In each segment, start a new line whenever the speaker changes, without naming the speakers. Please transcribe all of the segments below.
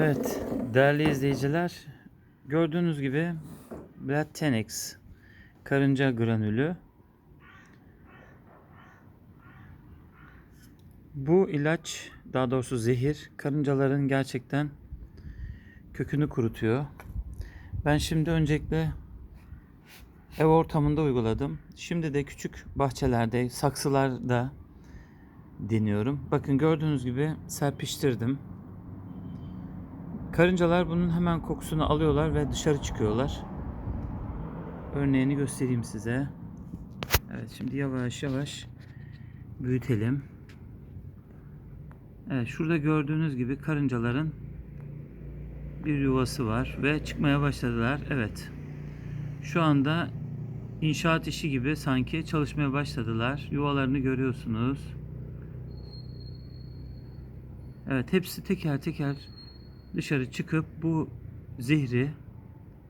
Evet, değerli izleyiciler, gördüğünüz gibi Blood Tenex karınca granülü. Bu ilaç, daha doğrusu zehir, karıncaların gerçekten kökünü kurutuyor. Ben şimdi öncelikle ev ortamında uyguladım. Şimdi de küçük bahçelerde, saksılarda deniyorum. Bakın gördüğünüz gibi serpiştirdim. Karıncalar bunun hemen kokusunu alıyorlar ve dışarı çıkıyorlar. Örneğini göstereyim size. Evet şimdi yavaş yavaş büyütelim. Evet şurada gördüğünüz gibi karıncaların bir yuvası var ve çıkmaya başladılar. Evet. Şu anda inşaat işi gibi sanki çalışmaya başladılar. Yuvalarını görüyorsunuz. Evet hepsi teker teker dışarı çıkıp bu zehri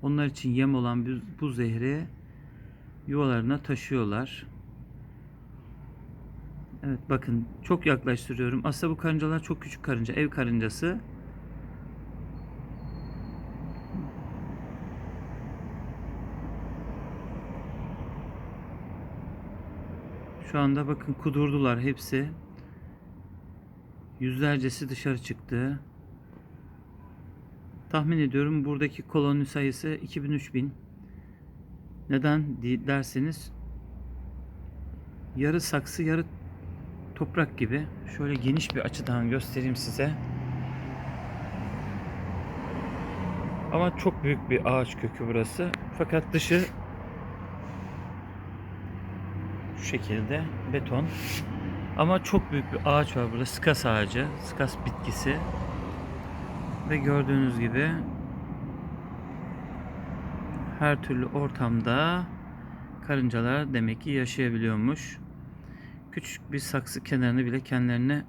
onlar için yem olan bu, zehri yuvalarına taşıyorlar. Evet bakın çok yaklaştırıyorum. Aslında bu karıncalar çok küçük karınca. Ev karıncası. Şu anda bakın kudurdular hepsi. Yüzlercesi dışarı çıktı. Tahmin ediyorum buradaki koloni sayısı 2000-3000. Neden derseniz yarı saksı yarı toprak gibi. Şöyle geniş bir açıdan göstereyim size. Ama çok büyük bir ağaç kökü burası. Fakat dışı şu şekilde beton. Ama çok büyük bir ağaç var burada. Skas ağacı, skas bitkisi. Ve gördüğünüz gibi her türlü ortamda karıncalar demek ki yaşayabiliyormuş. Küçük bir saksı kenarını bile kendilerine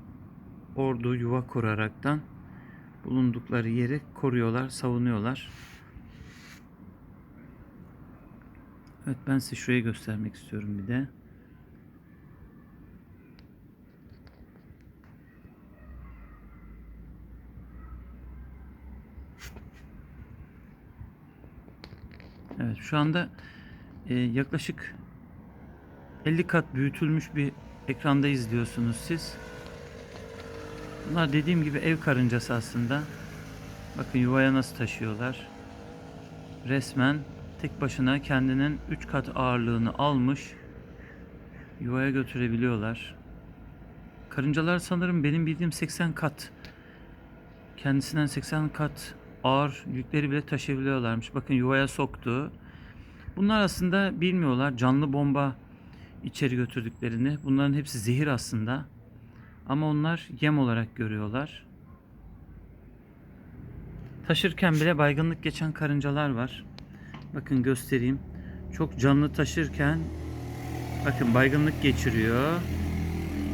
ordu yuva kuraraktan bulundukları yeri koruyorlar, savunuyorlar. Evet ben size şurayı göstermek istiyorum bir de. Evet şu anda e, yaklaşık 50 kat büyütülmüş bir ekranda izliyorsunuz siz. Bunlar dediğim gibi ev karıncası aslında. Bakın yuvaya nasıl taşıyorlar. Resmen tek başına kendinin 3 kat ağırlığını almış yuvaya götürebiliyorlar. Karıncalar sanırım benim bildiğim 80 kat kendisinden 80 kat ağır yükleri bile taşıyabiliyorlarmış. Bakın yuvaya soktu. Bunlar aslında bilmiyorlar canlı bomba içeri götürdüklerini. Bunların hepsi zehir aslında. Ama onlar yem olarak görüyorlar. Taşırken bile baygınlık geçen karıncalar var. Bakın göstereyim. Çok canlı taşırken bakın baygınlık geçiriyor.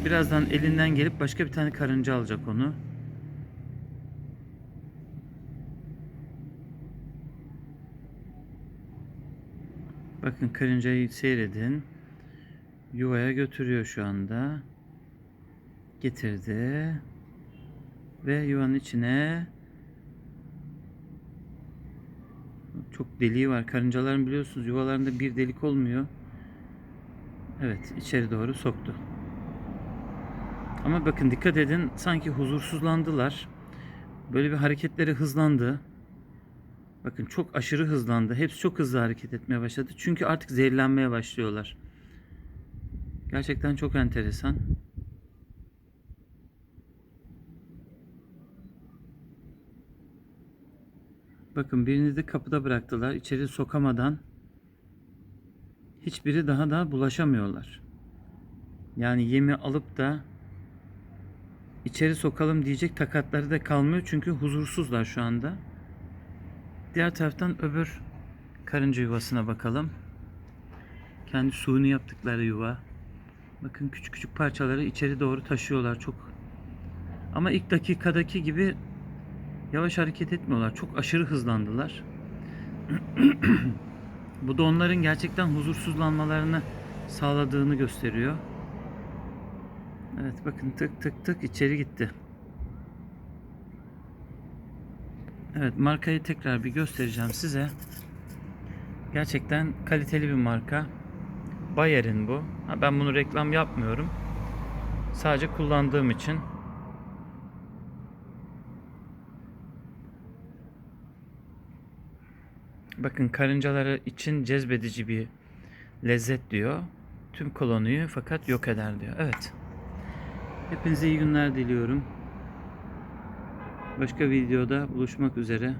Birazdan elinden gelip başka bir tane karınca alacak onu. Bakın karıncayı seyredin. Yuvaya götürüyor şu anda. Getirdi. Ve yuvanın içine çok deliği var. Karıncaların biliyorsunuz yuvalarında bir delik olmuyor. Evet içeri doğru soktu. Ama bakın dikkat edin sanki huzursuzlandılar. Böyle bir hareketleri hızlandı. Bakın çok aşırı hızlandı. Hepsi çok hızlı hareket etmeye başladı. Çünkü artık zehirlenmeye başlıyorlar. Gerçekten çok enteresan. Bakın birini de kapıda bıraktılar. İçeri sokamadan hiçbiri daha da bulaşamıyorlar. Yani yemi alıp da içeri sokalım diyecek takatları da kalmıyor. Çünkü huzursuzlar şu anda. Diğer taraftan öbür karınca yuvasına bakalım. Kendi suyunu yaptıkları yuva. Bakın küçük küçük parçaları içeri doğru taşıyorlar çok. Ama ilk dakikadaki gibi yavaş hareket etmiyorlar. Çok aşırı hızlandılar. Bu da onların gerçekten huzursuzlanmalarını sağladığını gösteriyor. Evet bakın tık tık tık içeri gitti. Evet markayı tekrar bir göstereceğim size. Gerçekten kaliteli bir marka. Bayer'in bu. Ha, ben bunu reklam yapmıyorum. Sadece kullandığım için. Bakın karıncaları için cezbedici bir lezzet diyor. Tüm koloniyi fakat yok eder diyor. Evet. Hepinize iyi günler diliyorum. Başka videoda buluşmak üzere.